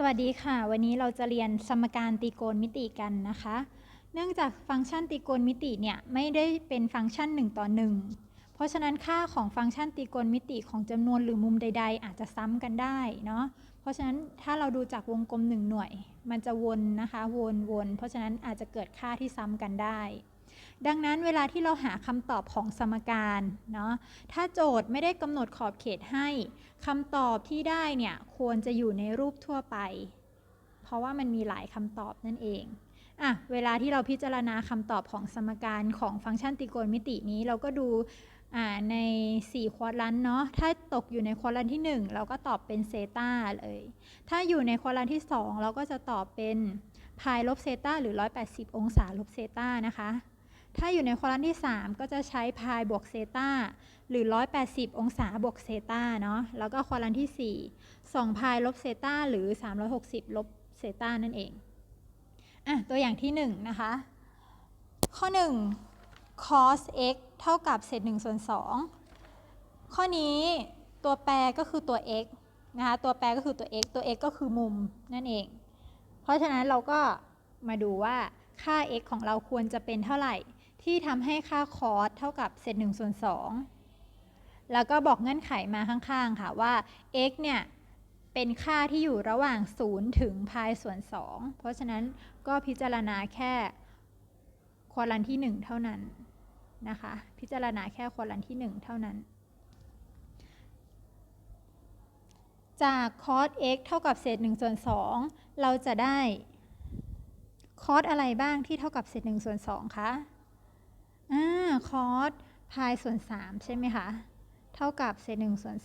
สวัสดีค่ะ วันนี้เราจะเรียนสมการตรีโกณมิติกันนะคะ เนื่องจากฟังก์ชันตรีโกณมิติเนี่ยไม่ได้เป็นฟังก์ชัน 1 ต่อ 1 เพราะฉะนั้นค่าของฟังก์ชันตรีโกณมิติของจำนวนหรือมุมใด ๆ อาจจะซ้ำกันได้เนาะเพราะฉะนั้นถ้าเราดูจากวงกลม 1 หน่วย มันจะวนนะคะวนวนเพราะฉะนั้นอาจจะเกิดค่าที่ซ้ำกันได้ ดังนั้นเวลาที่เราหาคำตอบของสมการเนาะถ้าโจทย์ไม่ได้กำหนดขอบเขตให้คำตอบที่ได้เนี่ยควรจะอยู่ในรูปทั่วไป เพราะว่ามันมีหลายคำตอบนั่นเองอะเวลาที่เราพิจารณาคำตอบของสมการของฟังก์ชันตรีโกณมิตินี้เราก็ดูใน 4 ควอลันเนาะ ถ้าตกอยู่ในควอลันที่ 1 เราก็ตอบเป็นเซตาเลย ถ้าอยู่ในควอลันที่ 2 เราก็จะตอบเป็นพายลบเซตาหรือ 180 องศาลบเซตานะคะ ถ้าอยู่ในควอลันที่ 3 ก็จะใช้พายบวกเซตาหรือ 180 องศาบวกเซตาเนาะแล้วก็ควอลันที่ 4 2พายลบเซตาหรือ 360 ลบเซตานั่นเองอะตัวอย่างที่ 1 นะคะ ข้อ 1 cos x เท่ากับเศษ1ส่วน2ข้อนี้ตัวแปรก็คือตัว x นะคะตัวแปรก็คือตัว x ตัว x ก็คือมุมนั่นเอง เพราะฉะนั้นเราก็มาดูว่าค่า x ของเราควรจะเป็นเท่าไหร่ ที่ทำให้ค่า cos เท่ากับเศษ1ส่วน2แล้วก็บอกเงื่อนไขมาข้างๆค่ะว่า x เนี่ยเป็นค่าที่อยู่ระหว่าง 0 ถึงพายส่วน 2 เพราะฉะนั้นก็พิจารณาแค่ควอลันที่ 1 เท่านั้นนะคะ พิจารณาแค่ควอลันที่ 1 เท่านั้น จาก cos x เท่ากับเศษ1ส่วน2เราจะได้คอสอะไรบ้างที่เท่ากับเศษ1ส่วน2คะ อ่าคอสพายส่วน 3 ใช่ไหมคะ เท่ากับเศษ1ส่วน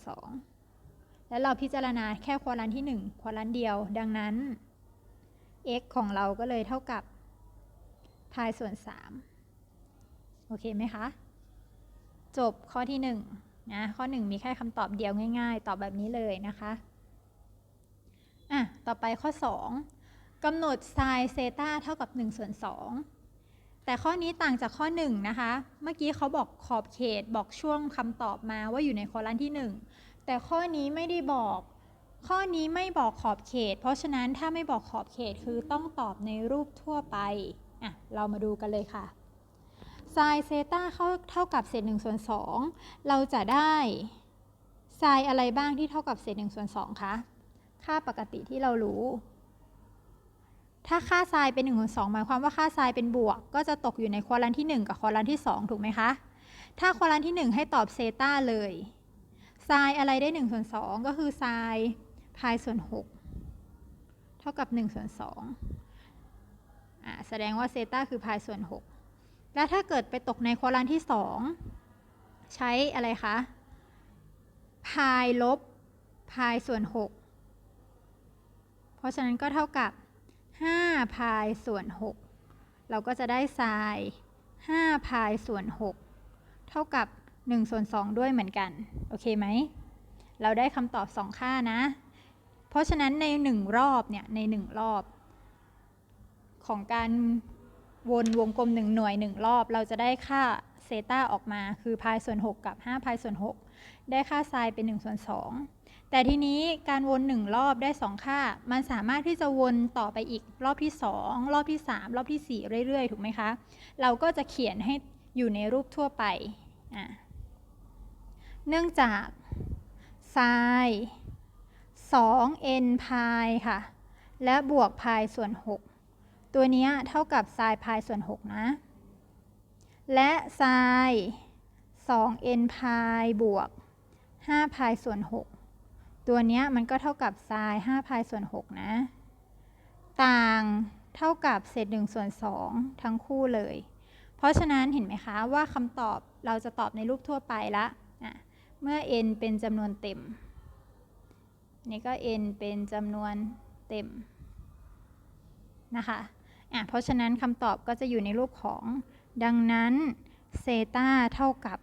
2 แล้วเราพิจารณาแค่ควอลันที่ 1 ควอลันเดียว ดังนั้น x ของเราก็เลยเท่ากับพายส่วน 3 โอเคไหมคะ จบข้อที่1นะข้อ 1 มีแค่คำตอบเดียวง่ายๆ ตอบแบบนี้เลยนะคะอะต่อไปข้อ 2กำหนดไซน์เซตาเท่ากับ1ส่วน2 แต่ข้อนี้ต่างจากข้อ1นะคะ เมื่อกี้เขาบอกขอบเขตบอกช่วงคำตอบมาว่าอยู่ในคอลัมน์ที่ 1 แต่ข้อนี้ไม่ได้บอก ข้อนี้ไม่บอกขอบเขต เพราะฉะนั้นถ้าไม่บอกขอบเขตคือต้องตอบในรูปทั่วไปอะเรามาดูกันเลยค่ะไซน์เซต้าเท่ากับเศษ1ส่วน2เราจะได้ไซน์อะไรบ้างที่เท่ากับเศษ1ส่วน2คะค่าปกติที่เรารู้ ถ้าค่าไซน์เป็น1ส่วน2หมายความว่าค่าไซน์เป็นบวก ก็จะตกอยู่ในควอลันที่ 1 กับควอลันที่ 2 ถูกไหมคะ ถ้าควอลันที่ 1 ให้ตอบเซต้าเลยไซน์อะไรได้1ส่วน2ก็คือไซน์พายส่วน 6 เท่ากับ1ส่วน2อ่าแสดงว่าเซต้าคือพายส่วน 6 แล้วถ้าเกิดไปตกในควอลันที่ 2 ใช้อะไรคะพายลบพายส่วน 6 เพราะฉะนั้นก็เท่ากับ 5 พายส่วน 6 เราก็จะได้ไซน์5พายส่วน 6 เท่ากับ1ส่วน2ด้วยเหมือนกัน โอเคไหม เราได้คำตอบ 2 ค่านะ เพราะฉะนั้นใน 1 รอบเนี่ยใน 1 รอบ ของการวนวงกลม 1 หน่วย 1 รอบ เราจะได้ค่าเซต้าออกมาคือพายส่วน 6 กับ 5 พายส่วน 6 ได้ค่าไซน์เป็น1ส่วน2 แต่ทีนี้การวน 1 รอบได้ 2 ค่า มันสามารถที่จะวนต่อไปอีกรอบที่ 2 รอบที่ 3 รอบที่ 4 เรื่อยๆ ถูกไหมคะ เราก็จะเขียนให้อยู่ในรูปทั่วไป เนื่องจากไซน์2 n พายค่ะ และบวกพายส่วน 6 ตัวนี้เท่ากับไซน์พายส่วน 6 นะ และไซน์2 n พายบวก5พายส่วน 6 ตัวนี้มันก็เท่ากับไซน์5พายส่วน 6 นะ ต่างเท่ากับเศษ1ส่วน 2 ทั้งคู่เลย เพราะฉะนั้นเห็นไหมคะว่าคำตอบเราจะตอบในรูปทั่วไปละะเมื่อ n เป็นจำนวนเต็ม นี่ก็ n เป็นจำนวนเต็มนะคะะเพราะฉะนั้นคำตอบก็จะอยู่ในรูปของ ดังนั้นเซต้าเท่ากับ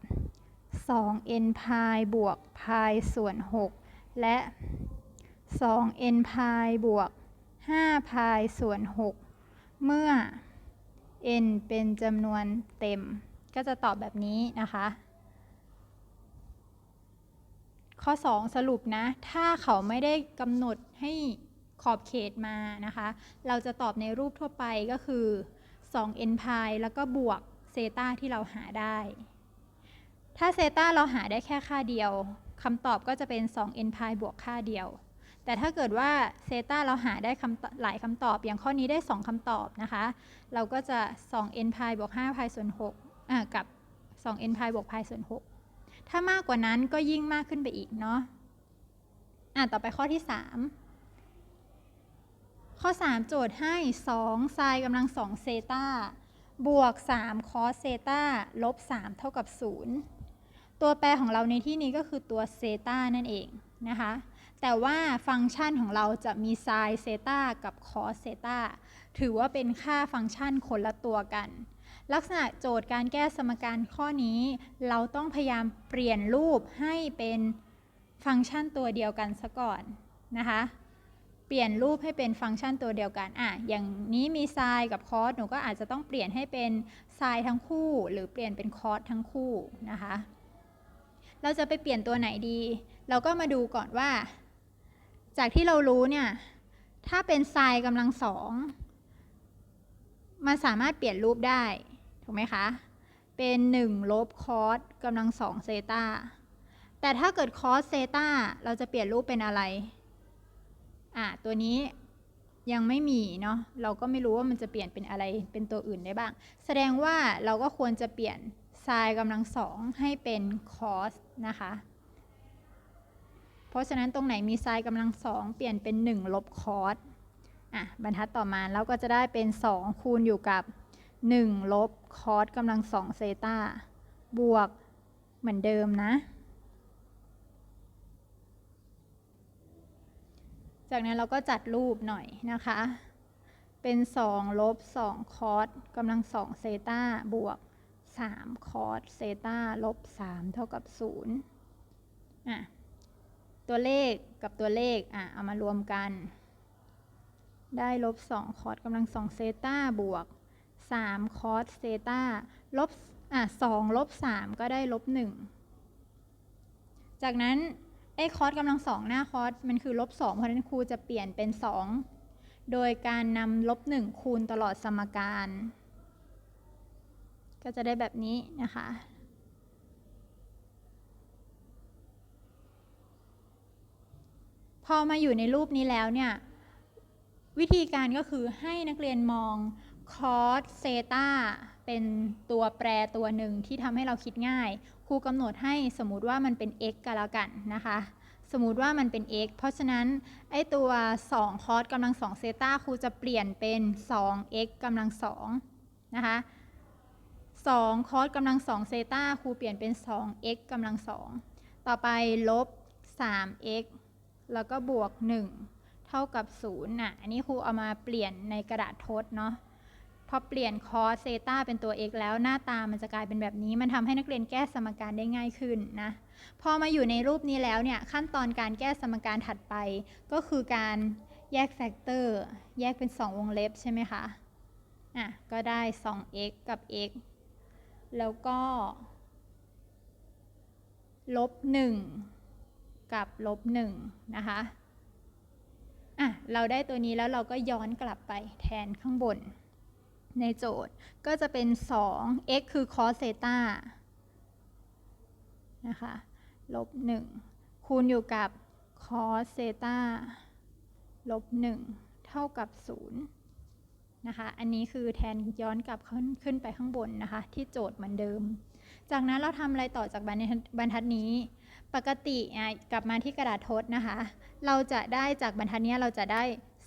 2n พายบวกพายส่วน 6 และ 2n พายบวก5พายส่วน 6 เมื่อ n เป็นจำนวนเต็ม ก็จะตอบแบบนี้นะคะ ข้อ 2 สรุปนะ ถ้าเขาไม่ได้กำหนดให้ขอบเขตมานะคะ เราจะตอบในรูปทั่วไปก็คือ2 n พายแล้วก็บวกเซตาที่เราหาได้ ถ้าเซตาเราหาได้แค่ค่าเดียว คำตอบก็จะเป็น 2 n พายบวกค่าเดียว แต่ถ้าเกิดว่าเซตาเราหาได้คำหลายคำตอบ อย่างข้อนี้ได้ 2คำตอบนะคะ เราก็จะ 2 n พายบวก5พายส่วน6กับ 2 n พายบวกพายส่วน6ถ้ามากกว่านั้นก็ยิ่งมากขึ้นไปอีกเนาะอะต่อไปข้อที่ 3 ข้อ 3 โจทย์ให้2ไซน์กำลัง2เซตาบวก 3 คอสเซตาลบ 3 เท่ากับ 0 ตัวแปรของเราในที่นี้ก็คือตัวเซตานั่นเองนะคะ แต่ว่าฟังก์ชันของเราจะมีไซน์เซตากับคอสเซตาถือว่าเป็นค่าฟังก์ชันคนละตัวกัน ลักษณะโจทย์การแก้สมการข้อนี้ เราต้องพยายามเปลี่ยนรูปให้เป็นฟังก์ชันตัวเดียวกันซะก่อนนะคะ เปลี่ยนรูปให้เป็นฟังก์ชันตัวเดียวกัน อะ อย่างนี้มีไซน์กับคอส หนูก็อาจจะต้องเปลี่ยนให้เป็นไซน์ทั้งคู่ หรือเปลี่ยนเป็นคอสทั้งคู่นะคะ เราจะไปเปลี่ยนตัวไหนดี เราก็มาดูก่อนว่า จากที่เรารู้เนี่ย ถ้าเป็นไซน์กำลังสองมันสามารถเปลี่ยนรูปได้ ถูกไหมคะ เป็น 1 ลบคอสกำลังสองเซตาแต่ถ้าเกิดคอสเซตาเราจะเปลี่ยนรูปเป็นอะไรอะตัวนี้ยังไม่มีเนาะเราก็ไม่รู้ว่ามันจะเปลี่ยนเป็นอะไรเป็นตัวอื่นได้บ้าง แสดงว่าเราก็ควรจะเปลี่ยน ไซน์กำลังสองให้เป็นคอสนะคะ เพราะฉะนั้นตรงไหนมีไซน์กำลังสองเปลี่ยนเป็น 1 ลบคอสอะบรรทัดต่อมาเราก็จะได้เป็น 2 คูณอยู่กับ 1 ลบคอสกำลังสองเซตาบวกเหมือนเดิมนะ จากนั้นเราก็จัดรูปหน่อยนะคะ เป็น 2 ลบ 2 คอสกำลัง2เซตาบวก 3 คอสเซตาลบ 3 เท่ากับ0อะตัวเลขกับตัวเลขอะเอามารวมกัน ได้ลบ 2 คอสกำลัง2เซตาบวก 3 คอสเซตาลบอะ2ลบ 3 ก็ได้ลบ 1 จากนั้นไอ้คอสกำลังสองหน้าคอสมันคือลบสองเพราะฉะนั้นครูจะเปลี่ยนเป็นสองโดยการนำลบหนึ่งคูณตลอดสมการ ก็จะได้แบบนี้นะคะ พอมาอยู่ในรูปนี้แล้วเนี่ย วิธีการก็คือให้นักเรียนมองคอสเซตาเป็นตัวแปรตัวหนึ่งที่ทำให้เราคิดง่าย ครูกำหนดให้สมมติว่ามันเป็น x กันแล้วกันนะคะ สมมติว่ามันเป็น x เพราะฉะนั้น ไอตัว 2 คอสกำลัง2เซตาครูจะเปลี่ยนเป็น 2x กำลัง2นะคะ 2คอสกำลัง2เซตาครูเปลี่ยนเป็น 2x กำลัง 2 ต่อไปลบ 3x แล้วก็บวก 1 เท่ากับ0น่ะ อันนี้ครูเอามาเปลี่ยนในกระดาษทดเนาะ พอเปลี่ยนคอสเซตาเป็นตัว x แล้วหน้าตามันจะกลายเป็นแบบนี้ มันทำให้นักเรียนแก้สมการได้ง่ายขึ้นนะ พอมาอยู่ในรูปนี้แล้วเนี่ย ขั้นตอนการแก้สมการถัดไป ก็คือการแยกแฟกเตอร์ แยกเป็น 2 วงเล็บใช่ไหมคะ อะ ก็ได้ 2x กับ x แล้วก็ ลบ1กับลบ1นะคะอะเราได้ตัวนี้แล้วเราก็ย้อนกลับไปแทนข้างบน ในโจทย์ก็จะเป็น 2 x คือ cos เซตานะคะลบ1คูณอยู่กับ cos เซตาลบ1เท่ากับ 0 นะคะ อันนี้คือแทนย้อนกลับขึ้นขึ้นไปข้างบนนะคะ ที่โจทย์เหมือนเดิม จากนั้นเราทำอะไรต่อจากบรรทัดนี้ ปกติกลับมาที่กระดาษทดนะคะ เราจะได้จากบรรทัดนี้เราจะได้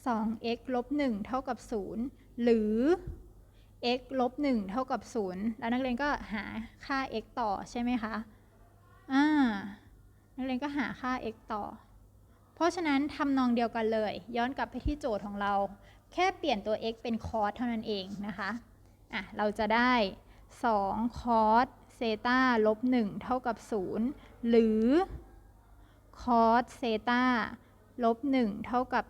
2x ลบ1เท่ากับ 0 หรือ x ลบ1เท่ากับ 0 แล้วนักเรียนก็หาค่า x ต่อใช่ไหมคะอ่านักเรียนก็หาค่า x ต่อ เพราะฉะนั้นทำนองเดียวกันเลย ย้อนกลับไปที่โจทย์ของเรา แค่เปลี่ยนตัว x เป็นคอสเท่านั้นเองนะคะอะเราจะได้ 2 คอสเซตาลบ 1 เท่ากับ 0 หรือคอสเซตาลบ 1 เท่ากับ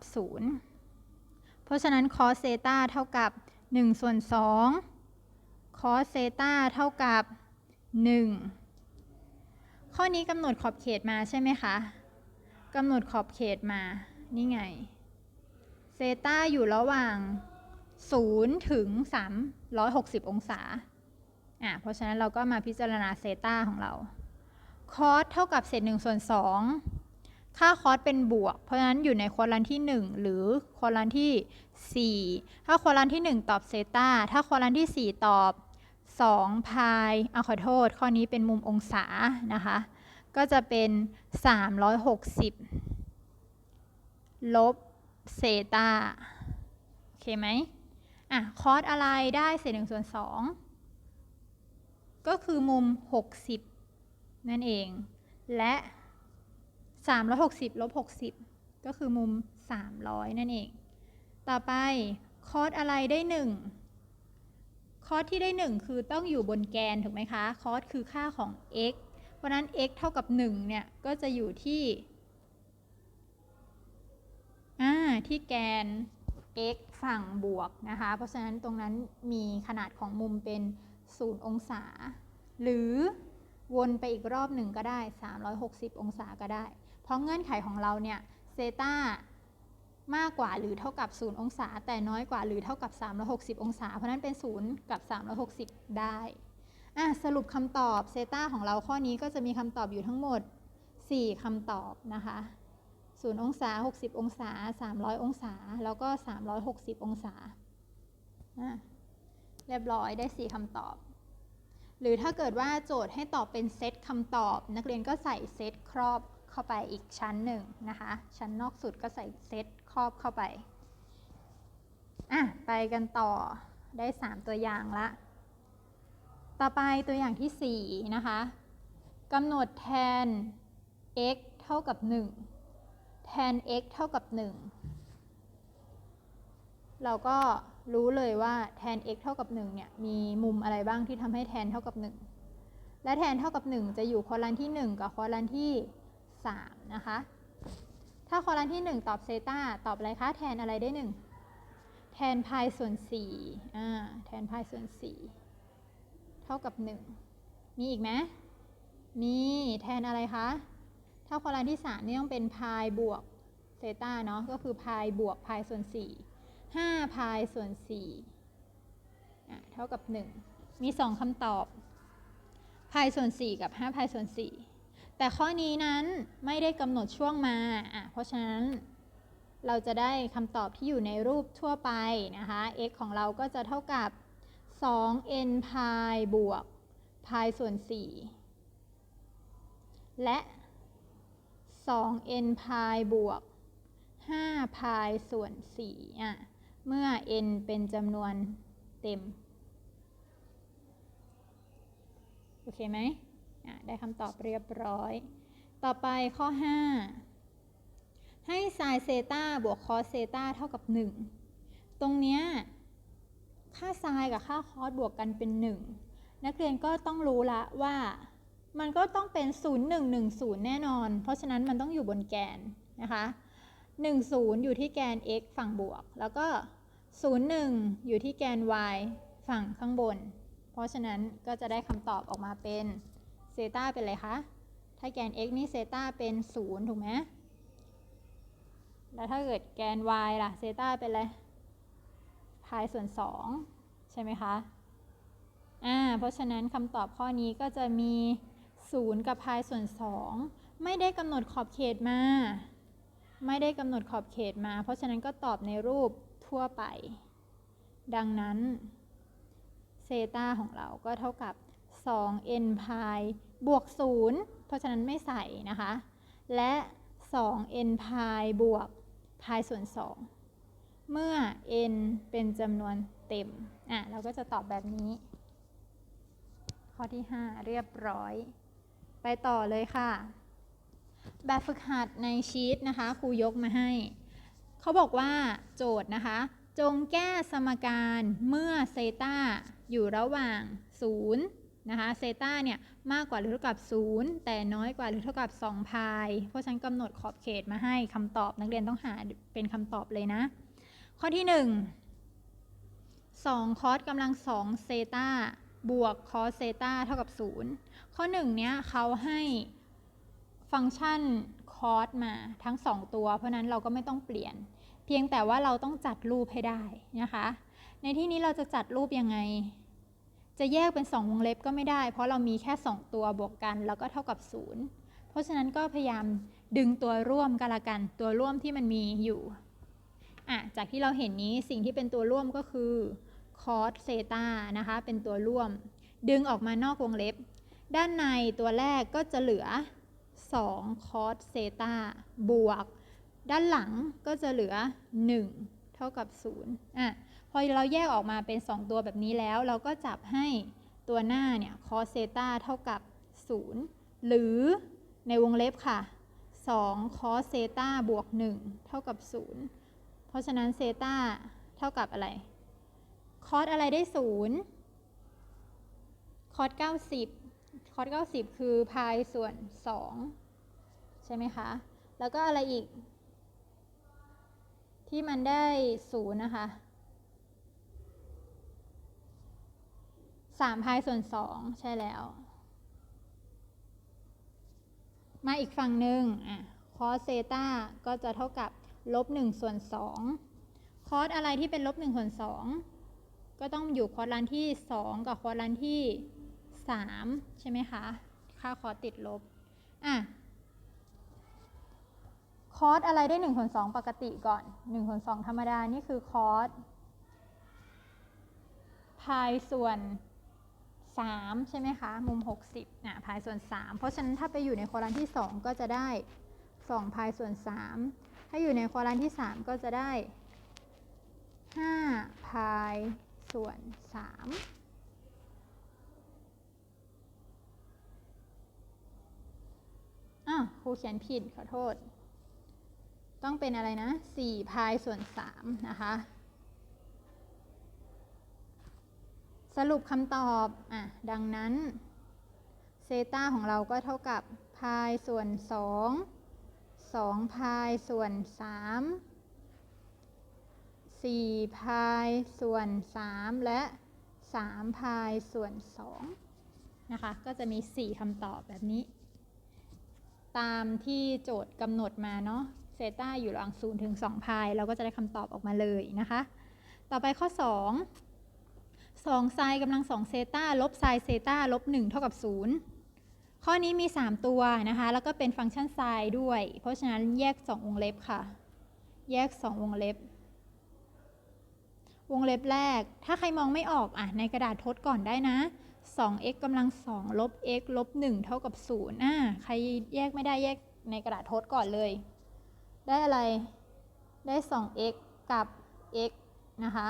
0 เพราะฉะนั้นคอสเซตาเท่ากับ 1 ส่วน 2 คอสเซตาเท่ากับ 1 ข้อนี้กำหนดขอบเขตมาใช่ไหมคะกำหนดขอบเขตมา นี่ไง เซตาอยู่ระหว่าง 0 ถึง 360 องศาอะเพราะฉะนั้นเราก็มาพิจารณาเซตาของเรา คอสเท่ากับเศษ1ส่วน2 ค่าคอสเป็นบวก เพราะฉะนั้นอยู่ในควอลันที่ 1 หรือควอลันที่ 4 ถ้าควอลันที่ 1 ตอบเซตาถ้าควอลันที่ 4 ตอบ2พายเอาขอโทษ ข้อนี้เป็นมุมองศานะคะ ก็จะเป็น 360 ลบ เซตาโอเคไหมอะคอสอะไรได้เศษ1ส่วน2ก็คือมุม 60 นั่นเอง และ 360ลบ60 ก็คือมุม 300 นั่นเอง ต่อไปคอสอะไรได้ 1 คอสที่ได้ 1 คือต้องอยู่บนแกน ถูกไหมคะ คอสคือค่าของ x เพราะนั้น x เท่ากับ 1 เนี่ย ก็จะอยู่ที่ ที่แกน x ฝั่งบวกนะคะ เพราะฉะนั้นตรงนั้นมีขนาดของมุมเป็น 0 องศา หรือวนไปอีกรอบหนึ่งก็ได้ 360 องศาก็ได้ เพราะเงื่อนไขของเราเนี่ยเซตามากกว่าหรือเท่ากับ 0 องศา แต่น้อยกว่าหรือเท่ากับ 360 องศา เพราะนั้นเป็น 0 กับ 360 ได้อะสรุปคำตอบเซตาของเราข้อนี้ก็จะมีคำตอบอยู่ทั้งหมด 4คำตอบนะคะ 0 องศา 60 องศา 300 องศา แล้วก็ 360 องศา เรียบร้อยได้ 4คำตอบ หรือถ้าเกิดว่าโจทย์ให้ตอบเป็นเซตคำตอบ นักเรียนก็ใส่เซตครอบเข้าไปอีกชั้นหนึ่งนะคะ ชั้นนอกสุดก็ใส่เซตครอบเข้าไป อะ ไปกันต่อได้ 3 ตัวอย่างละ ต่อไปตัวอย่างที่ 4 นะคะกำหนดแทน x เท่ากับ 1 แทน x เท่ากับ 1 เราก็รู้เลยว่าแทน x เท่ากับ1เนี่ยมีมุมอะไรบ้างที่ทำให้แทนเท่ากับ 1 และแทนเท่ากับ 1 จะอยู่คอลันที่ 1 กับคอลันที่ 3 นะคะ ถ้าคอลันที่ 1 ตอบเซตาตอบอะไรคะ แทนอะไรได้ 1 แทนพายส่วน4อ่าแทนพายส่วน 4 เท่ากับ 1 มีอีกไหมมีแทนอะไรคะ ถ้าคลันที่3นี่ต้องเป็นพายบวกเซต้าเนาะก็คือพายบวกพายส่วน4 5พายส่วน4อะเท่ากับ 1 มี 2คำตอบพายส่วน 4 กับ5พายส่วน 4 แต่ข้อนี้นั้นไม่ได้กำหนดช่วงมาอะเพราะฉะนั้นเราจะได้คำตอบที่อยู่ในรูปทั่วไปนะคะ x ของเราก็จะเท่ากับ 2n พายบวกพายส่วน 4 และ 2n พายบวก5พายส่วน4อะ เมื่อ n เป็นจำนวนเต็ม โอเคไหมอะ ได้คำตอบเรียบร้อย ต่อไปข้อ 5 ให้ไซน์เซตาบวกคอสเซตาเท่ากับ 1 ตรงเนี้ยค่าไซน์กับค่าคอสบวกกันเป็น 1 นักเรียนก็ต้องรู้ละว่า มันก็ต้องเป็น 0110 แน่นอน เพราะฉะนั้นมันต้องอยู่บนแกนนะคะ 10 อยู่ที่แกน x ฝั่งบวก แล้วก็ 01 อยู่ที่แกน y ฝั่งข้างบน เพราะฉะนั้นก็จะได้คำตอบออกมาเป็นเซตาเป็นอะไรคะ ถ้าแกน x นี่เซตาเป็น 0 ถูกไหมแล้วถ้าเกิดแกน y ล่ะ เซตาเป็นอะไร พายส่วน 2 ใช่ไหมคะ อ่า เพราะฉะนั้นคำตอบข้อนี้ก็จะมี 0 กับพายส่วน 2 ไม่ได้กำหนดขอบเขตมา ไม่ได้กำหนดขอบเขตมา เพราะฉะนั้นก็ตอบในรูปทั่วไป ดังนั้นเซตาของเราก็เท่ากับ 2n พายบวก 0 เพราะฉะนั้นไม่ใส่นะคะ และ 2n พายบวกพายส่วน 2 เมื่อ n เป็นจำนวนเต็ม อะ เราก็จะตอบแบบนี้ ข้อที่ 5 เรียบร้อย ไปต่อเลยค่ะ แบบฝึกหัดในชีตนะคะครูยกมาให้ เขาบอกว่าโจทย์นะคะ จงแก้สมการเมื่อเซตาอยู่ระหว่าง 0 นะคะเซตาเนี่ยมากกว่าหรือเท่ากับ 0 แต่น้อยกว่าหรือเท่ากับ2พายเพราะฉันกำหนดขอบเขตมาให้คำตอบนักเรียนต้องหาเป็นคำตอบเลยนะ ข้อที่ 1 2 คอสกำลัง2เซตาบวกคอสเซตาเท่ากับ 0 ข้อ1เนี้ยเขาให้ฟังก์ชันคอร์สมาทั้ง 2 ตัว เพราะนั้นเราก็ไม่ต้องเปลี่ยน เพียงแต่ว่าเราต้องจัดรูปให้ได้นะคะ ในที่นี้เราจะจัดรูปยังไง จะแยกเป็น 2 วงเล็บก็ไม่ได้ เพราะเรามีแค่ 2 ตัวบวกกัน แล้วก็เท่ากับ 0 เพราะฉะนั้นก็พยายามดึงตัวร่วมกันละกัน ตัวร่วมที่มันมีอยู่อะจากที่เราเห็นนี้สิ่งที่เป็นตัวร่วมก็คือคอสเซตานะคะ เป็นตัวร่วม ดึงออกมานอกวงเล็บ ด้านในตัวแรกก็จะเหลือ 2 คอสเซตาบวก ด้านหลังก็จะเหลือ 1 เท่ากับ0อะพอเราแยกออกมาเป็น 2 ตัวแบบนี้แล้ว เราก็จับให้ตัวหน้าเนี่ยคอสเซตาเท่ากับ 0 หรือในวงเล็บค่ะ2คอสเซตาบวก 1 เท่ากับ 0 เพราะฉะนั้นเซตาเท่ากับอะไร คอสอะไรได้ 0 คอส90 คอส90 คือพายส่วน 2 ใช่ไหมคะ แล้วก็อะไรอีก ที่มันได้0นะคะ3พายส่วน 2 ใช่แล้ว มาอีกฝั่งหนึ่งอะคอสเซตาก็จะเท่ากับลบ1ส่วน2คอสอะไรที่เป็นลบ1ส่วน2ก็ต้องอยู่คอสลันที่ 2 กับคอสลันที่ 3 ใช่ไหมคะ ค่าคอสติดลบ อะ คอสอะไรได้1ส่วน2ปกติก่อน1ส่วน2ธรรมดา นี่คือคอสพายส่วน 3 ใช่ไหมคะ มุม 60นะพายส่วน 3 เพราะฉะนั้นถ้าไปอยู่ในคอลันที่ 2 ก็จะได้2พายส่วน 3 ถ้าอยู่ในคอลันที่ 3 ก็จะได้5พายส่วน 3 อ้าวครูเขียนผิดขอโทษ ต้องเป็นอะไรนะ4พายส่วน3นะคะ สรุปคำตอบอะดังนั้นเซตาของเราก็เท่ากับพายส่วน 2 2พายส่วน 3 4พายส่วน 3 และ 3 พายส่วน2นะคะ ก็จะมี 4คำตอบแบบนี้ ตามที่โจทย์กำหนดมาเนาะเซต้าอยู่ระหว่าง0ถึง2พายเราก็จะได้คำตอบออกมาเลยนะคะ ต่อไปข้อ 2 2ไซน์กำลัง2เซต้าลบไซน์เซต้าลบ1เท่ากับ 0 ข้อนี้มี 3 ตัวนะคะ แล้วก็เป็นฟังก์ชันไซน์ด้วย เพราะฉะนั้นแยก 2 วงเล็บค่ะ แยก 2 วงเล็บ วงเล็บแรก ถ้าใครมองไม่ออกอะในกระดาษทดก่อนได้นะ 2x กำลัง 2 ลบ x ลบ 1 เท่ากับ 0อะใครแยกไม่ได้แยกในกระดาษทดก่อนเลย ได้อะไร ได้ 2x กับ x นะคะ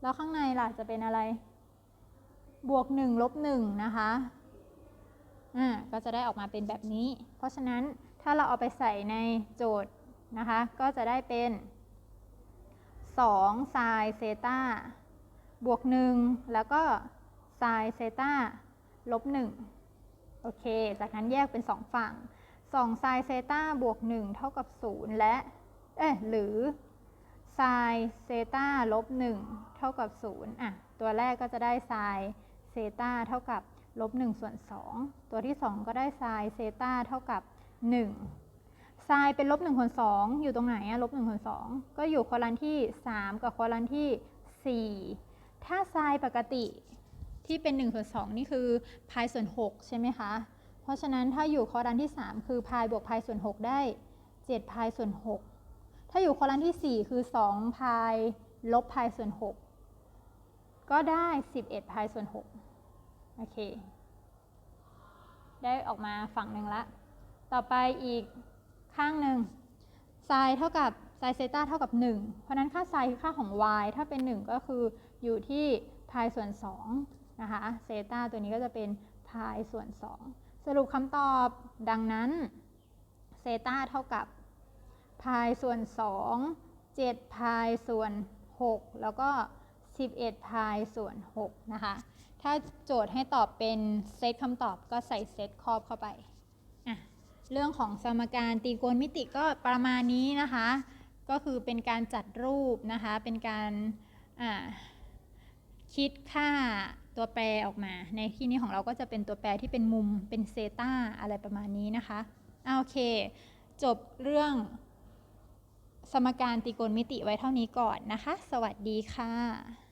แล้วข้างในล่ะจะเป็นอะไร บวก 1 ลบ 1 นะคะอ่าก็จะได้ออกมาเป็นแบบนี้ เพราะฉะนั้นถ้าเราเอาไปใส่ในโจทย์นะคะ ก็จะได้เป็น2ไซน์เซตาบวก 1 แล้วก็ ไซน์เซตาลบ1โอเค จากนั้นแยกเป็น 2 ฝั่ง2ไซน์เซตาบวก 1 เท่ากับ 0 และ เอ๊ะหรือไซน์เซตาลบ1เท่ากับ 0 อะ ตัวแรกก็จะได้ไซน์เซตาเท่ากับลบ1ส่วน 2 ตัวที่ 2 ก็ได้ไซน์เซตาเท่ากับ 1 ไซน์เป็นลบ1ส่วน2อยู่ตรงไหนอะลบ1ส่วน2ก็อยู่คอลันที่ 3 กับคอลันที่ 4 ถ้าไซน์ปกติ ที่เป็น1ส่วน2นี่คือพายส่วน 6 ใช่ไหมคะ เพราะฉะนั้นถ้าอยู่คอลันที่ 3 คือพายบวกพายส่วน 6 ได้7พายส่วน 6 ถ้าอยู่คอลันที่ 4 คือ2พายลบพายส่วน 6 ก็ได้ 11พายส่วน 6 โอเค ได้ออกมาฝั่งหนึ่งละ ต่อไปอีกข้างหนึ่งไซน์เท่ากับไซน์เซต้าเท่ากับ 1 เพราะนั้นค่าไซน์คือค่าของ y ถ้าเป็น 1 ก็คืออยู่ที่พายส่วน 2 นะคะเซตาตัวนี้ก็จะเป็นพายส่วน 2 สรุปคำตอบดังนั้นเซตาเท่ากับพายส่วน 2 7พายส่วน 6 แล้วก็ 11พายส่วน 6 นะคะ ถ้าโจทย์ให้ตอบเป็นเซตคำตอบก็ใส่เซตครอบเข้าไปอะเรื่องของสมการตรีโกณมิติก็ประมาณนี้นะคะ ก็คือเป็นการจัดรูปนะคะ เป็นการคิดค่า ตัวแปรออกมา ในที่นี้ของเราก็จะเป็นตัวแปรที่เป็นมุมเป็นเซตาอะไรประมาณนี้นะคะอ่าโอเค จบเรื่องสมการตรีโกณมิติไว้เท่านี้ก่อนนะคะ สวัสดีค่ะ